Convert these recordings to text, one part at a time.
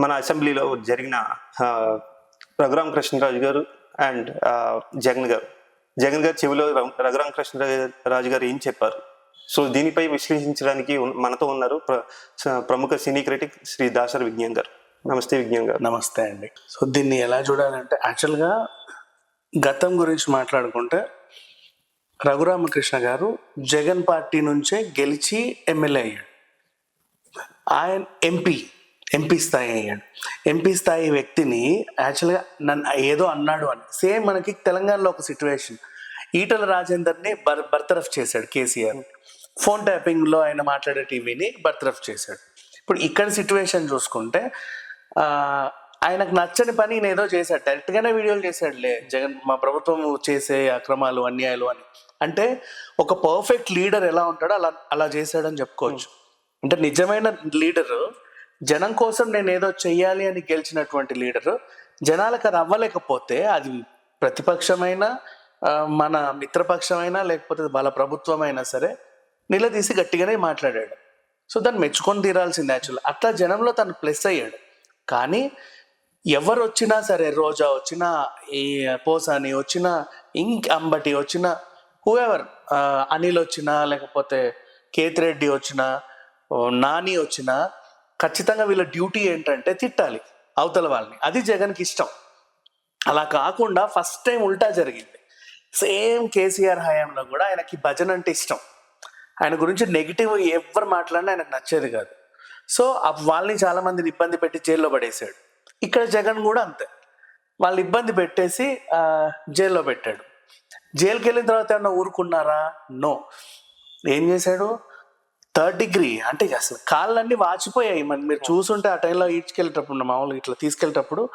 మన అసెంబ్లీలో జరిగిన రఘురామ కృష్ణరాజు గారు అండ్ జగన్ గారు. జగన్ గారు చెవిలో ర- రఘురామ కృష్ణరాజు గారు ఏం చెప్పారు? సో దీనిపై విశ్లేషించడానికి మనతో ఉన్నారు ప్ర- స- ప్రముఖ సినీ క్రిటిక్ శ్రీ దాసరి విజ్ఞాన్ గారు. నమస్తే విజ్ఞాన్ గారు. నమస్తే అండి. సో దీన్ని ఎలా చూడాలంటే యాక్చువల్గా గతం గురించి మాట్లాడుకుంటే రఘురామకృష్ణ గారు జగన్ పార్టీ నుంచే గెలిచి ఎమ్మెల్యే అయ్యాడు. ఆయన ఎంపీ. ఎంపీ స్థాయి అయ్యాడు ఎంపీ స్థాయి వ్యక్తిని యాక్చువల్గా నన్ను ఏదో అన్నాడు అని. సేమ్ మనకి తెలంగాణలో ఒక సిచ్యువేషన్ ఈటల రాజేందర్ని బర్ బర్తరఫ్ చేశాడు కేసీఆర్. ఫోన్ ట్యాపింగ్లో ఆయన మాట్లాడే టీవీని బర్తరఫ్ చేశాడు. ఇప్పుడు ఇక్కడ సిచ్యువేషన్ చూసుకుంటే ఆయనకు నచ్చని పని ఈయన ఏదో చేశాడు. డైరెక్ట్గానే వీడియోలు చేశాడులే. జగన్ మా ప్రభుత్వం చేసే అక్రమాలు అన్యాయాలు అని. అంటే ఒక పర్ఫెక్ట్ లీడర్ ఎలా ఉంటాడో అలా అలా చేశాడని చెప్పుకోవచ్చు. అంటే నిజమైన లీడరు జనం కోసం నేను ఏదో చెయ్యాలి అని గెలిచినటువంటి లీడరు జనాలకు అది అవ్వలేకపోతే అది ప్రతిపక్షమైన మన మిత్రపక్షమైనా లేకపోతే బల ప్రభుత్వమైనా సరే నిలదీసి గట్టిగానే మాట్లాడాడు. సో దాన్ని మెచ్చుకొని తీరాల్సింది యాక్చువల్ అట్లా జనంలో తను ప్లస్ అయ్యాడు. కానీ ఎవరు వచ్చినా సరే రోజా వచ్చినా ఈ పోసాని వచ్చినా ఇంక్ అంబటి వచ్చినా హూఎవర్ అనిల్ వచ్చినా లేకపోతే కేతిరెడ్డి వచ్చినా నాని వచ్చినా ఖచ్చితంగా వీళ్ళ డ్యూటీ ఏంటంటే తిట్టాలి అవతల వాళ్ళని. అది జగన్కి ఇష్టం. అలా కాకుండా ఫస్ట్ టైం ఉల్టా జరిగింది. సేమ్ కేసీఆర్ హయాంలో కూడా ఆయనకి భజన అంటే ఇష్టం. ఆయన గురించి నెగిటివ్ ఎవరు మాట్లాడినా ఆయనకు నచ్చేది కాదు. సో వాళ్ళని చాలా మందిని ఇబ్బంది పెట్టి జైల్లో పడేశాడు. ఇక్కడ జగన్ కూడా అంతే. వాళ్ళు ఇబ్బంది పెట్టేసి జైల్లో పెట్టాడు. జైలుకి వెళ్ళిన తర్వాత ఏమన్నా ఊరుకున్నారా? నో. ఏం చేశాడు? థర్డ్ డిగ్రీ అంటే అసలు కాళ్ళన్నీ వాచిపోయాయి. మరి మీరు చూసుంటే ఆ టైంలో ఈడ్చుకెళ్ళేటప్పుడు మామూలుగా ఇట్లా తీసుకెళ్ళేటప్పుడు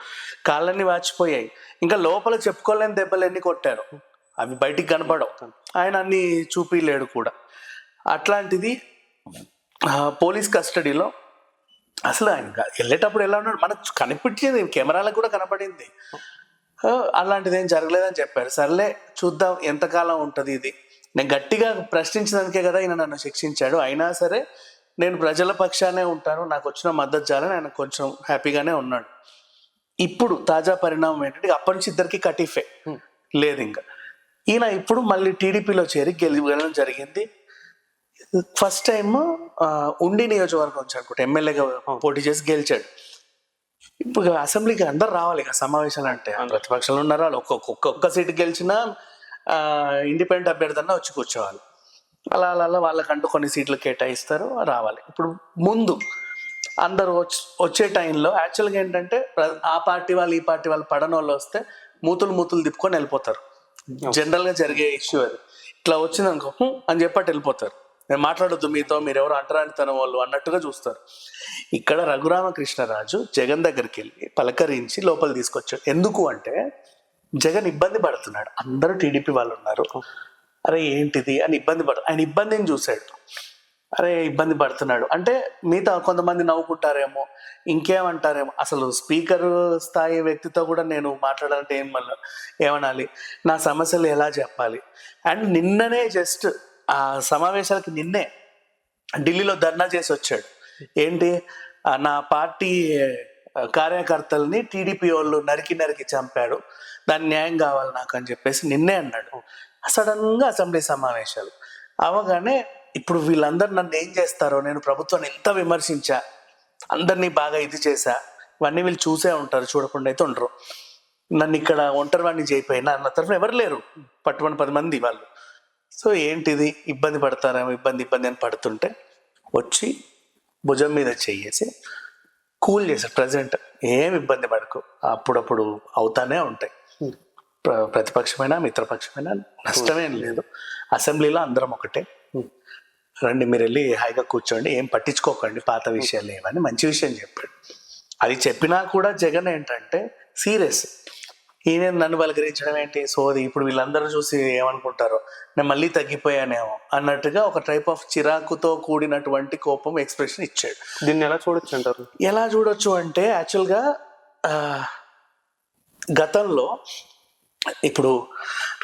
కాళ్ళన్నీ వాచిపోయాయి. ఇంకా లోపల చెప్పుకోలేని దెబ్బలు ఎన్ని కొట్టారు? అవి బయటికి కనపడవు. ఆయన అన్ని చూపిలేడు కూడా. అట్లాంటిది పోలీస్ కస్టడీలో అసలు ఆయన వెళ్ళేటప్పుడు ఎలా ఉన్నాడు? మనకు కనిపించింది కెమెరాలకు కూడా కనపడింది. అలాంటిది ఏం జరగలేదని చెప్పారు. సర్లే చూద్దాం ఎంతకాలం ఉంటుంది ఇది. నేను గట్టిగా ప్రశ్నించడానికే కదా ఆయన నన్ను శిక్షించాడు. అయినా సరే నేను ప్రజల పక్షానే ఉంటాను. నాకు వచ్చిన మద్దతు చాలని ఆయన కొంచెం హ్యాపీగానే ఉన్నాడు. ఇప్పుడు తాజా పరిణామం ఏంటంటే అప్పటి నుంచి ఇద్దరికి కటిఫే లేదు ఇంకా. ఈయన ఇప్పుడు మళ్ళీ టీడీపీలో చేరి గెలి వెళ్ళడం జరిగింది. ఫస్ట్ టైం ఉండి నియోజకవర్గం వచ్చి అనుకుంటా. ఎమ్మెల్యేగా పోటీ చేసి గెలిచాడు. ఇప్పుడు అసెంబ్లీకి అందరు రావాలి. ఇక సమావేశాలు అంటే ప్రతిపక్షాలు ఉన్నారు? వాళ్ళు ఒక్కొక్క ఒక్క ఒక్క సీటు గెలిచినా ఇండిపెండెంట్ అభ్యర్థన వచ్చి కూర్చోవాలి. అలా అలా అలా వాళ్ళకంటూ కొన్ని సీట్లు కేటాయిస్తారు రావాలి. ఇప్పుడు ముందు అందరూ వచ్చి వచ్చే టైంలో యాక్చువల్గా ఏంటంటే ఆ పార్టీ వాళ్ళు ఈ పార్టీ వాళ్ళు పడని వాళ్ళు వస్తే మూతులు మూతులు తిప్పుకొని వెళ్ళిపోతారు. జనరల్గా జరిగే ఇష్యూ అది. ఇట్లా వచ్చిందనుకో "హు" అని చెప్పట్టు వెళ్ళిపోతారు. నేను మాట్లాడొద్దు మీతో మీరు ఎవరు అంటరానితనం వాళ్ళు అన్నట్టుగా చూస్తారు. ఇక్కడ రఘురామకృష్ణరాజు జగన్ దగ్గరికి వెళ్ళి పలకరించి లోపల తీసుకొచ్చాడు. ఎందుకు అంటే జగన్ ఇబ్బంది పడుతున్నాడు. అందరూ టీడీపీ వాళ్ళు ఉన్నారు. అరే ఏంటిది? అని ఇబ్బంది పడు ఆయన ఇబ్బందిని చూశాడు. అరే ఇబ్బంది పడుతున్నాడు. అంటే మిగతా కొంతమంది నవ్వుకుంటారేమో ఇంకేమంటారేమో. అసలు స్పీకర్ స్థాయి వ్యక్తితో కూడా నేను మాట్లాడాలంటే ఏం మళ్ళీ ఏమనాలి? నా సమస్యలు ఎలా చెప్పాలి? అండ్ నిన్ననే జస్ట్ ఆ సమావేశాలకి నిన్నే ఢిల్లీలో ధర్నా చేసి వచ్చాడు. ఏంటి? నా పార్టీ కార్యకర్తల్ని టీడీపీ వాళ్ళు నరికి నరికి చంపాడు. దాని న్యాయం కావాలి నాకు అని చెప్పేసి నిన్నే అన్నాడు. సడన్గా అసెంబ్లీ సమావేశాలు. అవగానే ఇప్పుడు వీళ్ళందరూ నన్ను ఏం చేస్తారో నేను ప్రభుత్వాన్ని ఎంత విమర్శించా అందరినీ బాగా ఇది చేశా ఇవన్నీ వీళ్ళు చూసే ఉంటారు చూడకుండా అయితే ఉండరు. నన్ను ఇక్కడ ఒంటరి వాడిని చేయిపోయినా అన్న తరఫున ఎవరు లేరు. పట్టుమని పది మంది వాళ్ళు. సో ఏంటిది? ఇబ్బంది పడతారేమో ఇబ్బంది ఇబ్బంది అని పడుతుంటే వచ్చి భుజం మీద చెయ్యేసి కూల్ చేశారు. ప్రజెంట్ ఏం ఇబ్బంది పడకు. అప్పుడప్పుడు అవుతానే ఉంటాయి. ప్రతిపక్షమైనా మిత్రపక్షమైనా నష్టమేం లేదు. అసెంబ్లీలో అందరం ఒకటే. రండి మీరు వెళ్ళి హాయిగా కూర్చోండి ఏం పట్టించుకోకండి పాత విషయాలు ఏమని మంచి విషయం చెప్పాడు. అది చెప్పినా కూడా జగన్ ఏంటంటే సీరియస్. ఈయన నన్ను పలకరించడం ఏంటి? సోది ఇప్పుడు వీళ్ళందరూ చూసి ఏమనుకుంటారో? నేను మళ్ళీ తగ్గిపోయానేమో అన్నట్టుగా ఒక టైప్ ఆఫ్ చిరాకుతో కూడినటువంటి కోపం ఎక్స్ప్రెషన్ ఇచ్చాడు. దీన్ని ఎలా చూడొచ్చు అంటారు? ఎలా చూడొచ్చు అంటే యాక్చువల్గా గతంలో ఇప్పుడు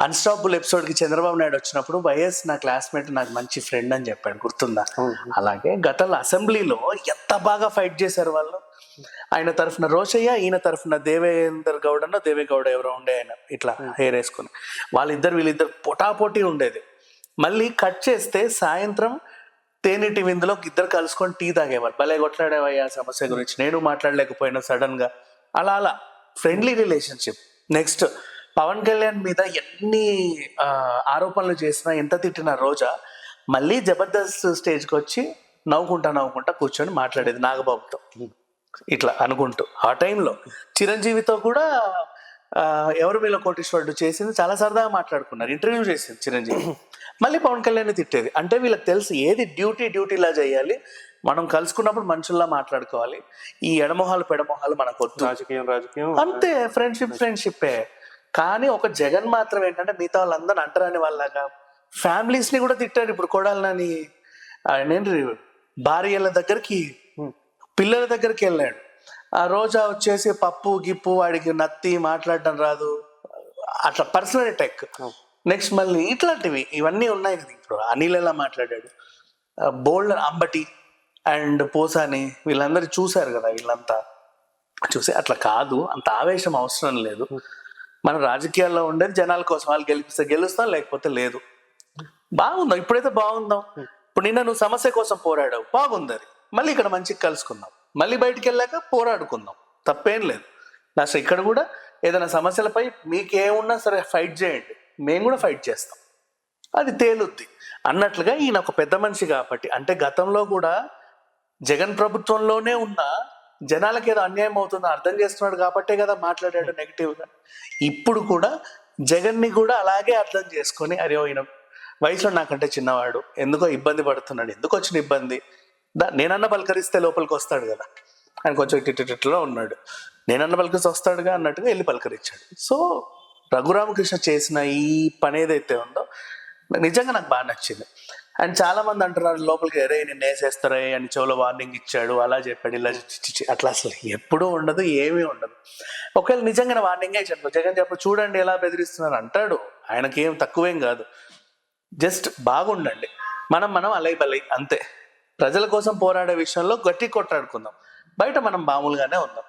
అన్స్టాపుల్ ఎపిసోడ్కి చంద్రబాబు నాయుడు వచ్చినప్పుడు వైఎస్ నా క్లాస్మేట్ నాకు మంచి ఫ్రెండ్ అని చెప్పాడు. గుర్తుందా. అలాగే గతంలో అసెంబ్లీలో ఎంత బాగా ఫైట్ చేశారు వాళ్ళు? ఆయన తరఫున రోషయ్య ఈయన తరఫున దేవేందర్ గౌడ్ అన్న దేవేగౌడ ఎవరో ఉండే ఆయన. ఇట్లా హెయిర్ వేసుకుని. వాళ్ళిద్దరు వీళ్ళిద్దరు పోటాపోటీ ఉండేది. మళ్ళీ కట్ చేస్తే సాయంత్రం తేనెటి విందులో ఇద్దరు కలుసుకొని టీ తాగేవారు భలే కొట్లాడేవయ్యా సమస్య గురించి. నేను మాట్లాడలేకపోయినా సడన్గా అలా అలా. Friendly relationship next Pawan Kalyan మీద ఎన్ని ఆరోపణలు చేసినా ఎంత తిట్టిన రోజా మళ్ళీ జబర్దస్త్ స్టేజ్కి వచ్చి నవ్వుకుంటా నవ్వుకుంటా కూర్చొని మాట్లాడేది నాగబాబుతో. ఇట్లా అనుకుంటూ. ఆ టైంలో చిరంజీవితో కూడా ఎవరు వీళ్ళ కోటీశ్వరుడు చేసింది చాలా సరదాగా మాట్లాడుకున్నారు ఇంటర్వ్యూ చేసింది చిరంజీవి. మళ్ళీ పవన్ కళ్యాణ్ తిట్టేది. అంటే వీళ్ళకి తెలుసు ఏది డ్యూటీ డ్యూటీలా చేయాలి మనం కలుసుకున్నప్పుడు మనుషుల్లా మాట్లాడుకోవాలి. ఈ ఎడమొహాలు పెడమొహాలు మనకు రాజకీయం రాజకీయం. అంతే ఫ్రెండ్షిప్ ఫ్రెండ్షిప్పే. కానీ ఒక జగన్ మాత్రం ఏంటంటే మిగతా వాళ్ళందరూ అంటరాని వాళ్ళగా. ఫ్యామిలీస్ని కూడా తిట్టాడు ఇప్పుడు కొడాలని ఆయన ఏంటి? భార్యల దగ్గరికి పిల్లల దగ్గరికి వెళ్ళాడు. ఆ రోజా వచ్చేసి పప్పు గిప్పు వాడికి నత్తి మాట్లాడడం రాదు. అట్లా పర్సనల్ అటాక్ నెక్స్ట్ మళ్ళీ ఇట్లాంటివి ఇవన్నీ ఉన్నాయి కదా ఇప్పుడు. అనిల్ ఎలా మాట్లాడాడు? బోల్డ్ అంబటి అండ్ పోసాని వీళ్ళందరూ చూశారు కదా వీళ్ళంతా. చూసి అట్లా కాదు అంత ఆవేశం అవసరం లేదు. మన రాజకీయాల్లో ఉండేది జనాల కోసం. వాళ్ళు గెలిపిస్తే గెలుస్తాం లేకపోతే లేదు. బాగుందాం ఇప్పుడైతే బాగుందాం. ఇప్పుడు నిన్న నువ్వు సమస్య కోసం పోరాడావు. బాగుంది అది. మళ్ళీ ఇక్కడ మంచిగా కలుసుకుందాం. మళ్ళీ బయటికి వెళ్ళాక పోరాడుకుందాం. తప్పేం లేదు. నా ఇక్కడ కూడా ఏదైనా సమస్యలపై మీకు ఏమున్నా సరే ఫైట్ చేయండి. మేము కూడా ఫైట్ చేస్తాం. అది తేలుద్ది. అన్నట్లుగా ఈయన ఒక పెద్ద మనిషి కాబట్టి అంటే గతంలో కూడా జగన్ ప్రభుత్వంలోనే ఉన్న జనాలకి ఏదో అన్యాయం అవుతుందో అర్థం చేస్తున్నాడు కాబట్టే కదా మాట్లాడాడు నెగిటివ్గా. ఇప్పుడు కూడా జగన్ని కూడా అలాగే అర్థం చేసుకొని అరే ఈయన వయసులో నాకంటే చిన్నవాడు ఎందుకో ఇబ్బంది పడుతున్నాడు ఎందుకు వచ్చిన ఇబ్బంది? నేనన్న పలకరిస్తే లోపలికి వస్తాడు కదా. ఆయన కొంచెం ఇట్టిట్లో ఉన్నాడు. నేనన్న పలకరిస్తే వస్తాడుగా అన్నట్టుగా వెళ్ళి పలకరించాడు. సో రఘురామకృష్ణ చేసిన ఈ పని ఏదైతే ఉందో నిజంగా నాకు బాగా నచ్చింది. అండ్ చాలా మంది అంటున్నారు లోపలికి ఎరే నేను వేసేస్తారే అని చెవులో వార్నింగ్ ఇచ్చాడు అలా చెప్పాడు ఇలా చి- అట్లా అసలు ఎప్పుడూ ఉండదు ఏమీ ఉండదు. ఒకవేళ నిజంగా వార్నింగ్ ఇచ్చాడు జగన్ చెప్పు చూడండి ఎలా బెదిరిస్తున్నారు అంటాడు. ఆయనకి ఏం తక్కువేం కాదు. జస్ట్ బాగుండండి. మనం మనం అలై బలై అంతే. ప్రజల కోసం పోరాడే విషయంలో గట్టి కొట్లాడుకుందాం. బయట మనం మామూలుగానే ఉందాం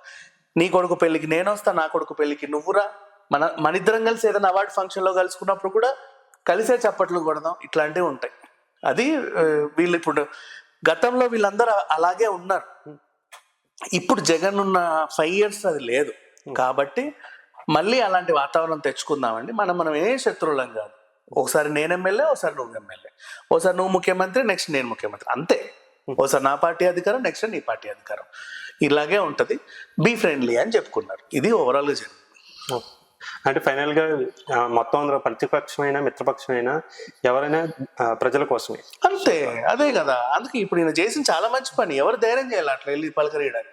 నీ కొడుకు పెళ్ళికి నేను వస్తా నా కొడుకు పెళ్ళికి నువ్వురా మన మన ఇద్దరం కలిసి ఏదైనా అవార్డు ఫంక్షన్లో కలుసుకున్నప్పుడు కూడా కలిసే చప్పట్లు కొడదాం. ఇట్లాంటివి ఉంటాయి. అది వీళ్ళు ఇప్పుడు గతంలో వీళ్ళందరూ అలాగే ఉన్నారు. ఇప్పుడు జగన్ ఉన్న ఫైవ్ ఇయర్స్ అది లేదు. కాబట్టి మళ్ళీ అలాంటి వాతావరణం తెచ్చుకుందామండి. మనం మనం ఏ శత్రువులం కాదు. ఒకసారి నేను ఎమ్మెల్యే ఒకసారి నువ్వు ఎమ్మెల్యే. ఒకసారి నువ్వు ముఖ్యమంత్రి నెక్స్ట్ నేను ముఖ్యమంత్రి. అంతే. ఒకసారి నా పార్టీ అధికారం నెక్స్ట్ నీ పార్టీ అధికారం. ఇలాగే ఉంటది. బీ ఫ్రెండ్లీ అని చెప్పుకున్నారు. ఇది ఓవరాల్గా జరిగింది. అంటే ఫైనల్గా మొత్తం అందులో ప్రతిపక్షమైన మిత్రపక్షమైన ఎవరైనా ప్రజల కోసమే. అంతే అదే కదా. అందుకే ఇప్పుడు నేను చేసిన చాలా మంచి పని. ఎవరు ధైర్యం చేయాలి అట్లా వెళ్ళి పలకరేయడానికి?